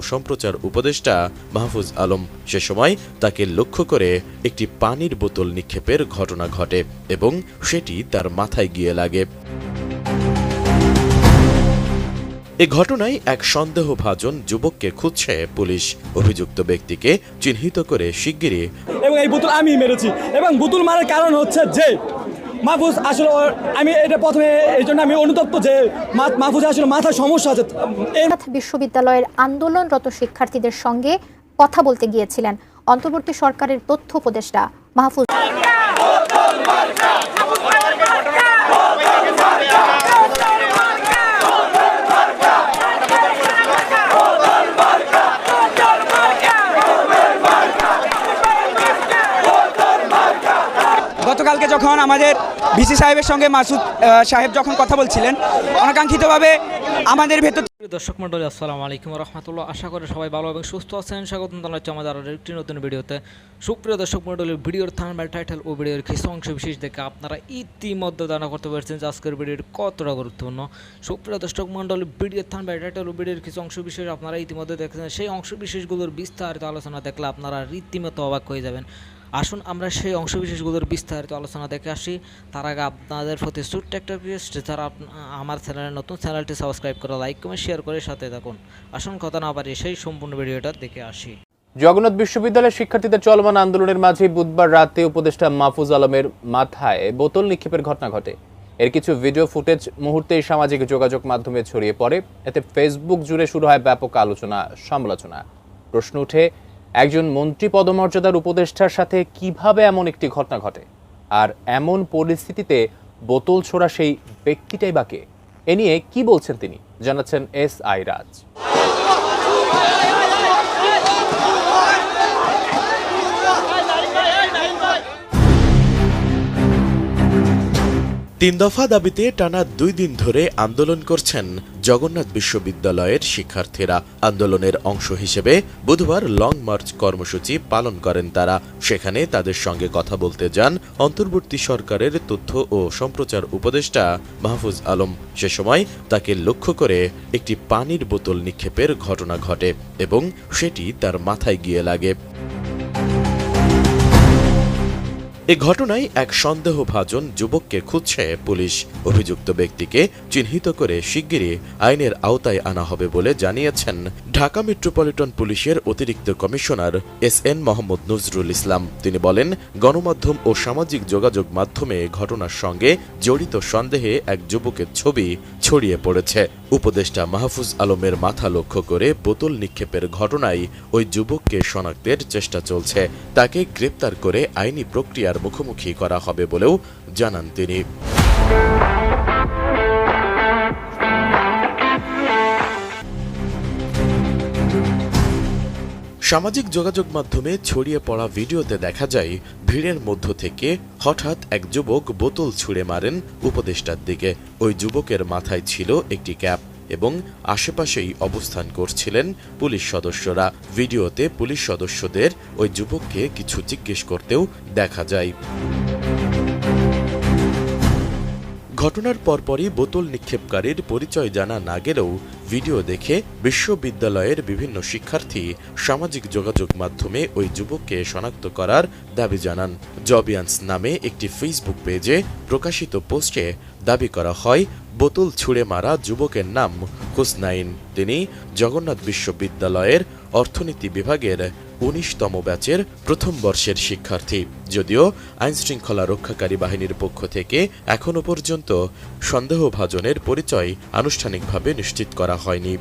সম্প্রচার উপদেষ্টা মাহফুজ আলম সে সময় তাকে লক্ষ্য করে একটি পানির বোতল নিক্ষেপের ঘটনা ঘটে এবং সেটি তার মাথায় গিয়ে লাগে। এ ঘটনায় এক সন্দেহভাজন যুবককে খুঁজছে পুলিশ। অভিযুক্ত ব্যক্তিকে চিহ্নিত করে শিগগিরই এবং এই বোতল আমি মেরেছি এবং বোতল মারার কারণ হচ্ছে যে মাহফুজ আসলে আমি এটা প্রথমে এই জন্য আমি অনুতপ্ত যে মাহফুজ আসলে মাথার সমস্যা আছে। বিশ্ববিদ্যালয়ের আন্দোলনরত শিক্ষার্থীদের সঙ্গে কথা বলতে গিয়েছিলেন। অন্তর্বর্তী সরকারের তথ্য উপদেষ্টা মাহফুজ যখন আমাদের ভিসি সাহেবের সঙ্গে মাসুদ সাহেব যখন কথা বলছিলেন, অনাকাঙ্ক্ষিতভাবে আমাদের ভেতর দর্শক মন্ডলী আসসালামু আলাইকুম রহমতুল্লাহ। আশা করি সবাই ভালো এবং সুস্থ আছেন। স্বাগত জানাচ্ছি আমাদের আরও একটি নতুন ভিডিওতে। সুপ্রিয় দর্শক মন্ডলীর ভিডিওর থানবাল টাইটেল ও ভিডিওর কিছু অংশ বিশেষ দেখে আপনারা ইতিমধ্যে জানা করতে পারছেন যে আজকের ভিডিওর কতটা গুরুত্বপূর্ণ। সুপ্রিয় দর্শক মন্ডলী ভিডিওর থানবাল টাইটেল ও ভিডিওর কিছু অংশ বিশেষ আপনারা ইতিমধ্যে দেখেছেন। সেই অংশ বিশেষগুলোর বিস্তারিত আলোচনা দেখলে আপনারা রীতিমতো অবাক হয়ে যাবেন। আসুন আমরা সেই অংশবিশেষগুলোর বিস্তারিত আলোচনা দেখে আসি। তার আগে আপনাদের প্রতি ছোট্ট একটা রিকোয়েস্ট যারা আমার চ্যানেলের নতুন চ্যানেলটি সাবস্ক্রাইব করে লাইক কমেন্ট শেয়ার করে সাথে থাকুন। আসুন কথা না পারি সেই সম্পূর্ণ ভিডিওটা দেখে আসি। জগন্নাথ বিশ্ববিদ্যালয়ের শিক্ষার্থীদের চলমান আন্দোলনের মাঝে বুধবার রাতে উপদেষ্টা মাহফুজ আলমের মাথায় বোতল নিক্ষেপের ঘটনা ঘটে। এর কিছু ভিডিও ফুটেজ মুহূর্তেই সামাজিক যোগাযোগ মাধ্যমে ছড়িয়ে পড়ে। এতে ফেসবুক জুড়ে শুরু হয় ব্যাপক আলোচনা সমালোচনা প্রশ্ন উঠে একজন মন্ত্রী পদমর্যাদার উপদেষ্টার সাথে কীভাবে এমন একটি ঘটনা ঘটে? আর এমন পরিস্থিতিতে বোতল ছোড়া সেই ব্যক্তিটাই বাকে এ নিয়ে কি বলছেন তিনি? জানাচ্ছেন এস আই রাজ। তিন দফা দাবিতে টানা দুই দিন ধরে আন্দোলন করছেন জগন্নাথ বিশ্ববিদ্যালয়ের শিক্ষার্থীরা আন্দোলনের অংশ হিসেবে বুধবার লং মার্চ কর্মসূচি পালন করেন তারা। সেখানে তাদের সঙ্গে কথা বলতে যান অন্তর্বর্তী সরকারের তথ্য ও সম্প্রচার উপদেষ্টা মাহফুজ আলম। সে সময় তাকে লক্ষ্য করে একটি পানির বোতল নিক্ষেপের ঘটনা ঘটে এবং সেটি তার মাথায় গিয়ে লাগে। এ ঘটনায় এক সন্দেহভাজন যুবককে খুঁজছে পুলিশ। অভিযুক্ত ব্যক্তিকে চিহ্নিত করে শিগগিরই আইনের আওতায় আনা হবে বলে জানিয়েছেন ঢাকা মেট্রোপলিটন পুলিশের অতিরিক্ত commissioner S N Mohammad Nazrul Islam. তিনি বলেন, গণমাধ্যম ও সামাজিক যোগাযোগ মাধ্যমে ঘটনার সঙ্গে জড়িত সন্দেহে এক যুবকের ছবি ছড়িয়ে পড়েছে। উপদেষ্টা মাহফুজ আলমের মাথা লক্ষ্য করে বোতল নিক্ষেপের ঘটনায় ওই যুবককে শনাক্তের চেষ্টা চলছে। তাকে গ্রেপ্তার করে আইনি প্রক্রিয়ার মুখোমুখি করা হবে বলেও জানান তিনি। সামাজিক যোগাযোগ মাধ্যমে ছড়িয়ে পড়া ভিডিওতে দেখা যায়, ভিড়ের মধ্য থেকে হঠাৎ এক যুবক বোতল ছুঁড়ে মারেন উপদেষ্টার দিকে। ওই যুবকের মাথায় ছিল একটি ক্যাপ। এবং আশেপাশেই অবস্থান করছিলেন পুলিশ সদস্যরা। ভিডিওতে পুলিশ সদস্যদের ওই যুবককে কিছু জিজ্ঞেস করতেও দেখা যায়। ঘটনার পরপরই বোতল নিক্ষেপকারীর পরিচয় জানা না গেলেও ভিডিও দেখে বিশ্ববিদ্যালয়ের বিভিন্ন শিক্ষার্থী সামাজিক যোগাযোগ মাধ্যমে ওই যুবককে শনাক্ত করার দাবি জানান। জবিয়ান্স নামে একটি ফেসবুক পেজে প্রকাশিত পোস্টে দাবি করা হয়, বোতল ছুঁড়ে মারা যুবকের নাম হুসনাইন। তিনি জগন্নাথ বিশ্ববিদ্যালয়ের অর্থনীতি বিভাগের উনিশতম ব্যাচের প্রথম বর্ষের শিক্ষার্থী। যদিও আইনশৃঙ্খলা রক্ষাকারী বাহিনীর পক্ষ থেকে এখনও পর্যন্ত সন্দেহভাজনের পরিচয় আনুষ্ঠানিকভাবে নিশ্চিত করা হয়নি।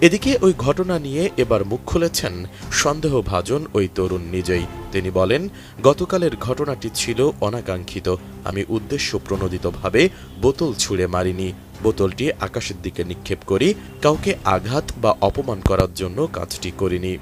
এদিকে ওই ঘটনা নিয়ে এবার মুখ খুলেছেন সন্দেহভাজন ওই তরুণ নিজেই। তিনি বলেন, গতকালের ঘটনাটি ছিল অনাকাঙ্ক্ষিত। আমি উদ্দেশ্য প্রণোদিতভাবে বোতল ছুঁড়ে মারিনি। বোতলটি আকাশের দিকে নিক্ষেপ করি, কাউকে আঘাত বা অপমান করার জন্য কাজটি করিনি।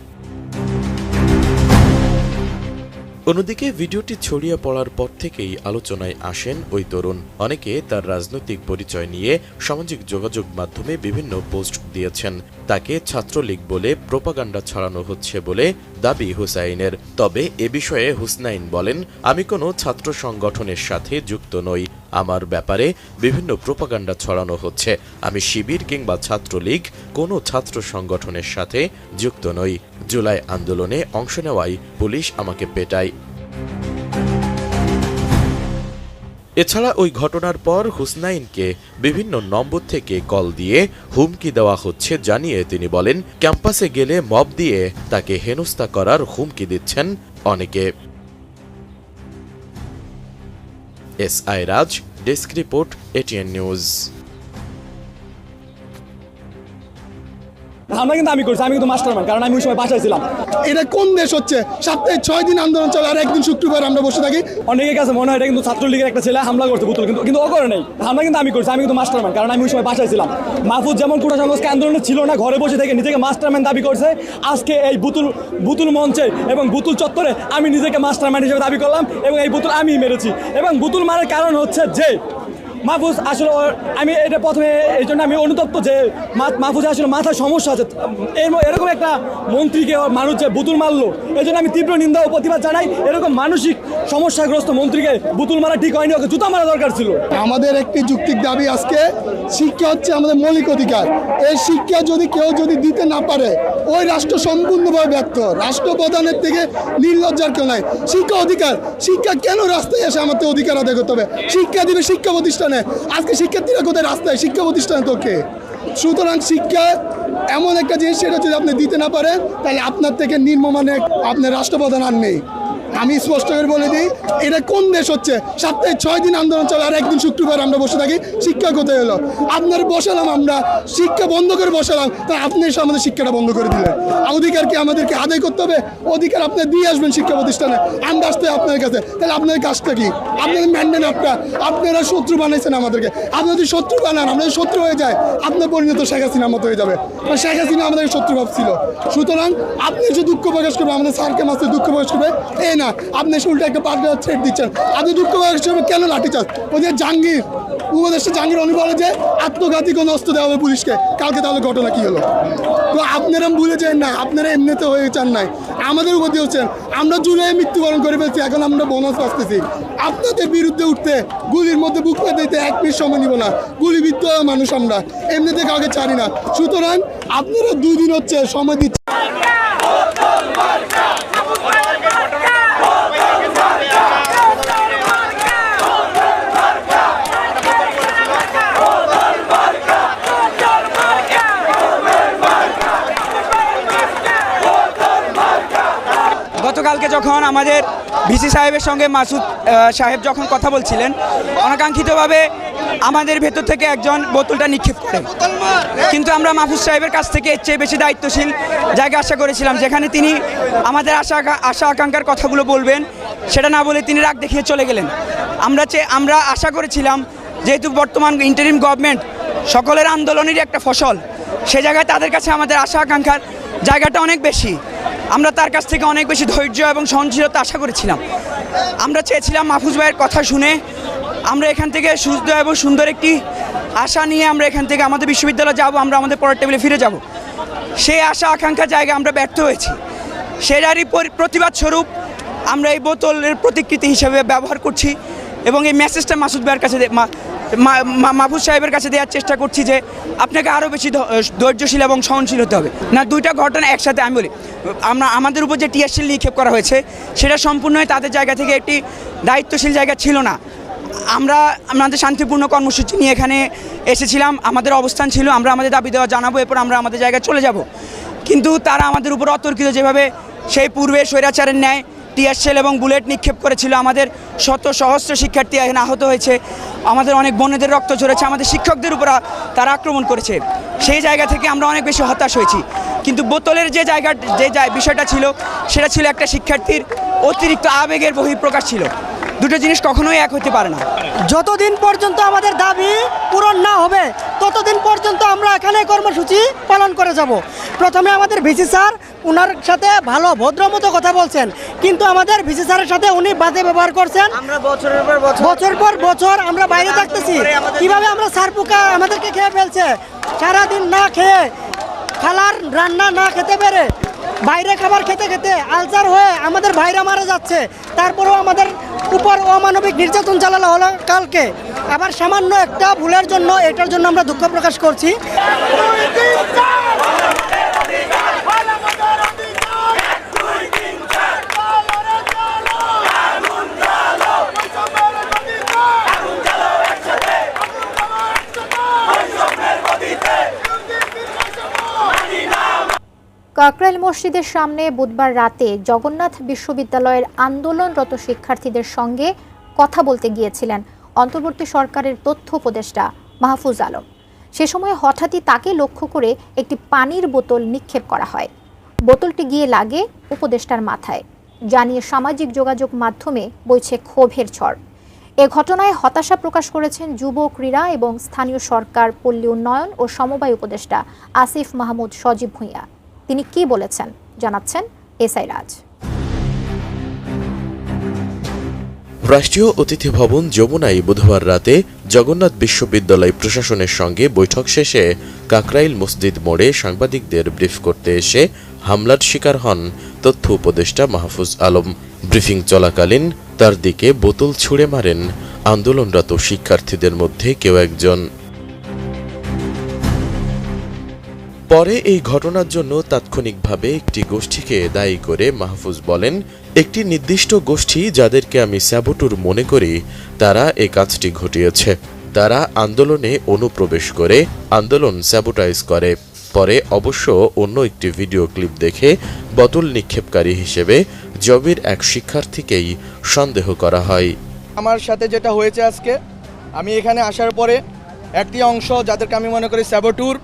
অন্যদিকে ভিডিওটি ছড়িয়ে পড়ার পর থেকেই আলোচনায় আসেন ওই তরুণ। অনেকে তার রাজনৈতিক পরিচয় নিয়ে সামাজিক যোগাযোগ মাধ্যমে বিভিন্ন পোস্ট দিয়েছেন। তাকে ছাত্রলীগ বলে প্রোপাগান্ডা ছড়ানো হচ্ছে বলে দাবি হুসাইনের। তবে এ বিষয়ে হুসনাইন বলেন, আমি কোনো ছাত্র সংগঠনের সাথে যুক্ত নই। আমার ব্যাপারে বিভিন্ন প্রোপাগান্ডা ছড়ানো হচ্ছে। আমি শিবির কিংবা ছাত্রলীগ কোনো ছাত্র সংগঠনের সাথে যুক্ত নই। জুলাই আন্দোলনে অংশ নেওয়াই পুলিশ আমাকে পেটায়। এছাড়া ওই ঘটনার পর হুসনাইনকে বিভিন্ন নম্বর থেকে কল দিয়ে হুমকি দেওয়া হচ্ছে জানিয়ে তিনি বলেন, ক্যাম্পাসে গেলে মব দিয়ে তাকে হেনস্থা করার হুমকি দিচ্ছেন অনেকে। S I Raj desk report ATN news. আমরা কিন্তু আমি করছি আমি কিন্তু মাস্টারম্যান কারণ আমি ওই সময় বাসায় ছিলাম। এটা কোন দেশ হচ্ছে? সপ্তাহে ছয় দিন আন্দোলন চলে আর একদিন শুক্রবার আমরা বসে থাকি। অনেকের কাছে মনে হয় এটা কিন্তু ছাত্রলীগের একটা ছেলে হামলা করছে বুতুল কিন্তু কিন্তু ও করে নেই। হামলা কিন্তু আমি করছি আমি কিন্তু মাস্টারম্যান কারণ আমি ওই সময় বাসায় ছিলাম। মাহফুজ যেমন কোটা সংস্কার আন্দোলনে ছিল না ঘরে বসে থেকে নিজেকে মাস্টারম্যান দাবি করছে। আজকে এই বুতুল বুতুল মঞ্চে এবং বুতুল চত্বরে আমি নিজেকে মাস্টারম্যান হিসেবে দাবি করলাম এবং এই বুতুল আমি মেরেছি। এবং বুতুল মারার কারণ হচ্ছে যে মাহফুজ, আসলে আমি এটা প্রথমে এই জন্য আমি অনুতপ্ত যে মাহফুজ, আসলে মাথায় সমস্যা আছে। এর এরকম একটা মন্ত্রীকে মানুষ যে বুতুল মারলো, এই জন্য আমি তীব্র নিন্দা ও প্রতিবাদ জানাই। এরকম মানসিক সমস্যাগ্রস্ত মন্ত্রীকে বুতুল মারা ঠিক হয়নি, ওকে জুতা মারা দরকার ছিল। আমাদের একটি যুক্তিক দাবি আজকে, শিক্ষা হচ্ছে আমাদের মৌলিক অধিকার। এই শিক্ষা যদি কেউ যদি দিতে না পারে, ওই রাষ্ট্র সম্পূর্ণভাবে ব্যর্থ। রাষ্ট্রপ্রধানের থেকে নির্লজ্জার কেউ নাই। শিক্ষা অধিকার। শিক্ষা কেন রাস্তায় এসে আমাদের অধিকার আদায় করতে হবে? শিক্ষা দিবে শিক্ষা প্রতিষ্ঠানে। আজকে শিক্ষার্থীরা কোথায়? রাস্তায় শিক্ষা প্রতিষ্ঠান তোকে সুতরাং শিক্ষা এমন একটা জিনিস, সেটা যদি আপনি দিতে না পারেন, তাহলে আপনার থেকে নির্মমানে আপনার রাষ্ট্রপ্রধান আর নেই। আমি স্পষ্ট করে বলে দিই, এটা কোন দেশ হচ্ছে? সপ্তাহে ছয় দিন আন্দোলন চলে, আর একদিন শুক্রবার আমরা বসে থাকি, শিক্ষা কোথায় হলো? আপনার বসালাম আমরা, শিক্ষা বন্ধ করে বসালাম, তা আপনি এসে আমাদের শিক্ষাটা বন্ধ করে দিলেন। অধিকার কি আমাদেরকে আদায় করতে হবে? অধিকার আপনি দিয়ে আসবেন শিক্ষা প্রতিষ্ঠানে, আমরা আসতে আপনার কাছে। তাহলে আপনার কাজটা কি? আপনাদের ম্যান্ডেন আপনার, আপনারা শত্রু বানাইছেন আমাদেরকে। আপনি যদি শত্রু বানান, আমরা শত্রু হয়ে যায় আপনার পরিণত শেখ হাসিনার মতো হয়ে যাবে। কারণ শেখ হাসিনা আমাদের শত্রু ভাবছিল। সুতরাং আপনি যে দুঃখ প্রকাশ করবে আমাদের স্যারকে মাসে দুঃখ প্রকাশ করবে এই না। আপনি এসে উল্টো একটা পাল্টা থ্রেট দিচ্ছেন। আপনি দুঃখ করবে কেন লাঠিচার্জ ওই যে জাহাঙ্গীর উপদেষ্টা জাহাঙ্গীর উনি বলে যে, আত্মঘাতী কোনো অস্ত্র দেওয়া হবে পুলিশকে। কালকে তাহলে ঘটনা কি হলো? তো আপনারা ভুলে যান না, আপনারা এমনিতে হয়ে চান নাই। আমাদের উপর হচ্ছেন আমরা জুলাই মৃত্যুবরণ করে ফেলছি, এখন আমরা বোনাস পাচ্তেছি। আপনাদের বিরুদ্ধে উঠতে, গুলির মধ্যে বুক পেতে দিতে এক মিনিট সময় নিব না। গুলিবিদ্ধ মানুষ আমরা, এমনিতে কাউকে ছাড়ি না। সুতরাং আপনারা দুদিন হচ্ছে সময় দিচ্ছে যখন আমাদের ভিসি সাহেবের সঙ্গে মাসুদ সাহেব যখন কথা বলছিলেন, অনাকাঙ্ক্ষিতভাবে আমাদের ভেতর থেকে একজন বোতলটা নিক্ষেপ করে। কিন্তু আমরা মাহফুজ সাহেবের কাছ থেকে এর চেয়ে বেশি দায়িত্বশীল জায়গা আশা করেছিলাম, যেখানে তিনি আমাদের আশা আশা আকাঙ্ক্ষার কথাগুলো বলবেন, সেটা না বলে তিনি রাগ দেখিয়ে চলে গেলেন। আমরা চেয়ে আমরা আশা করেছিলাম, যেহেতু বর্তমান ইন্টারিম গভর্নমেন্ট সকলের আন্দোলনেরই একটা ফসল, সে জায়গায় তাদের কাছে আমাদের আশা আকাঙ্ক্ষার জায়গাটা অনেক বেশি। আমরা তার কাছ থেকে অনেক বেশি ধৈর্য এবং সহনশীলতা আশা করেছিলাম। আমরা চেয়েছিলাম মাহফুজ ভাইয়ের কথা শুনে আমরা এখান থেকে সুস্থ এবং সুন্দর একটি আশা নিয়ে আমরা এখান থেকে আমাদের বিশ্ববিদ্যালয়ে যাব, আমরা আমাদের পরের টেবিলে ফিরে যাব। সেই আশা, আকাঙ্ক্ষা জায়গায় আমরা ব্যর্থ হয়েছি। সেটারই পরি- প্রতিবাদ স্বরূপ আমরা এই বোতলের প্রতিকৃতি হিসেবে ব্যবহার করছি এবং এই মেসেজটা মাসুদ ভাইয়ের কাছে দে- মা- মা- মা- সাহেবের কাছে দেওয়ার চেষ্টা করছি যে আপনাকে আরও বেশি ধৈর্যশীল এবং সহনশীল হতে হবে। না, দুইটা ঘটনা একসাথে আমি বলি। আমরা, আমাদের উপর যে টিয়ারশিল নিক্ষেপ করা হয়েছে, সেটা সম্পূর্ণই তাদের জায়গা থেকে একটি দায়িত্বশীল জায়গা ছিল না। আমরা, আমাদের শান্তিপূর্ণ কর্মসূচি নিয়ে এখানে এসেছিলাম, আমাদের অবস্থান ছিল, আমরা আমাদের দাবি দেওয়া জানাব, এরপর আমরা আমাদের জায়গায় চলে যাব। কিন্তু তারা আমাদের উপর অতর্কিত যেভাবে সেই পূর্বে স্বৈরাচারের ন্যায় টিয়ারশেল এবং বুলেট নিক্ষেপ করেছিল আমাদের শত সহস্র শিক্ষার্থী এখানে আহত হয়েছে। আমাদের অনেক বোনেদের রক্ত ঝরেছে, আমাদের শিক্ষকদের উপর তারা আক্রমণ করেছে। সেই জায়গা থেকে আমরা অনেক বেশি হতাশ হয়েছি। কিন্তু বোতলের যে জায়গা, যে বিষয়টা ছিল, সেটা ছিল একটা শিক্ষার্থীর অতিরিক্ত আবেগের বহিঃপ্রকাশ ছিল। দুটো জিনিস কখনোই এক হতে পারে না। যতদিন পর্যন্ত আমাদের দাবি পূরণ না হবে, ততদিন পর্যন্ত আমরা এখানে কর্মসূচি পালন করে যাব। প্রথমে আমাদের ভিসি স্যার ওনার সাথে ভালো ভদ্র মতো কথা বলছেন। কিন্তু আমাদের ভিসি স্যারের সাথে উনি বাজে ব্যবহার করছেন। আমরা বছরের পর বছর বছর পর বছর আমরা বাইরে থাকতেছি। কীভাবে আমরা সার পোকা আমাদেরকে খেয়ে ফেলছে? সারাদিন না খেয়ে খালার রান্না না খেতে পেরে বাইরে খাবার খেতে খেতে আলসার হয়ে আমাদের ভাইরা মারা যাচ্ছে। তারপরেও আমাদের উপর অমানবিক নির্যাতন চালানো হলো কালকে। আবার সামান্য একটা ভুলের জন্য এটার জন্য আমরা দুঃখ প্রকাশ করছি। কাকরাইল মসজিদের সামনে বুধবার রাতে জগন্নাথ বিশ্ববিদ্যালয়ের আন্দোলনরত শিক্ষার্থীদের সঙ্গে কথা বলতে গিয়েছিলেন অন্তর্বর্তী সরকারের তথ্য উপদেষ্টা মাহফুজ আলম। সে সময় হঠাৎই তাকে লক্ষ্য করে একটি পানির বোতল নিক্ষেপ করা হয়। বোতলটি গিয়ে লাগে উপদেষ্টার মাথায়। জানিয়ে সামাজিক যোগাযোগ মাধ্যমে বইছে ক্ষোভের ঝড়। এ ঘটনায় হতাশা প্রকাশ করেছেন যুব ক্রীড়া এবং স্থানীয় সরকার পল্লী উন্নয়ন ও সমবায় উপদেষ্টা আসিফ মাহমুদ সজীব ভূঁইয়া। তিনি কি বলেছেন? জানাচ্ছেন এসআই রাজ। রাষ্ট্রীয় অতিথি ভবন যমুনায় বুধবার রাতে জগন্নাথ বিশ্ববিদ্যালয় প্রশাসনের সঙ্গে বৈঠক শেষে কাকরাইল মসজিদ মোড়ে সাংবাদিকদের ব্রিফ করতে এসে হামলার শিকার হন তথ্য উপদেষ্টা মাহফুজ আলম। ব্রিফিং চলাকালীন তার দিকে বোতল ছুঁড়ে মারেন আন্দোলনরত শিক্ষার্থীদের মধ্যে কেউ একজন। পরে এই ঘটনার জন্য তাৎক্ষণিকভাবে একটি গোষ্ঠীকে দায়ী করে মাহফুজ বলেন, একটি নির্দিষ্ট গোষ্ঠী যাদেরকে আমি স্যাবটুর মনে করি, তারা এই কাজটি ঘটিয়েছে। তারা আন্দোলনে অনুপ্রবেশ করে, আন্দোলন স্যাবোটাইজ করে। পরে অবশ্য অন্য একটি ভিডিও ক্লিপ দেখে বোতল নিক্ষেপকারী হিসেবে জবির এক শিক্ষার্থীকেই সন্দেহ করা হয়। আমার সাথে যেটা হয়েছে আজকে, আমি এখানে আসার পরে একটি অংশ যাদেরকে আমি মনে করি স্যাবোটুর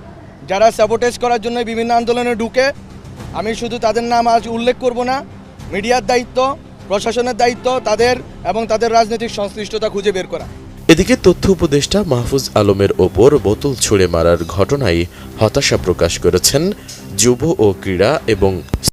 যারা স্যাবোটেজ করার জন্য বিভিন্ন আন্দোলনে ঢুকে, আমি শুধু তাদের নাম আজ উল্লেখ করব না, মিডিয়ার দায়িত্ব, প্রশাসনের দায়িত্ব, তাদের এবং তাদের রাজনৈতিক সংশ্লিষ্টতা খুঁজে বের করা। এদিকে তথ্য উপদেষ্টা মাহফুজ আলমের ওপর বোতল ছুঁড়ে মারার ঘটনায় হতাশা প্রকাশ করেছেন যুব ও ক্রীড়া এবং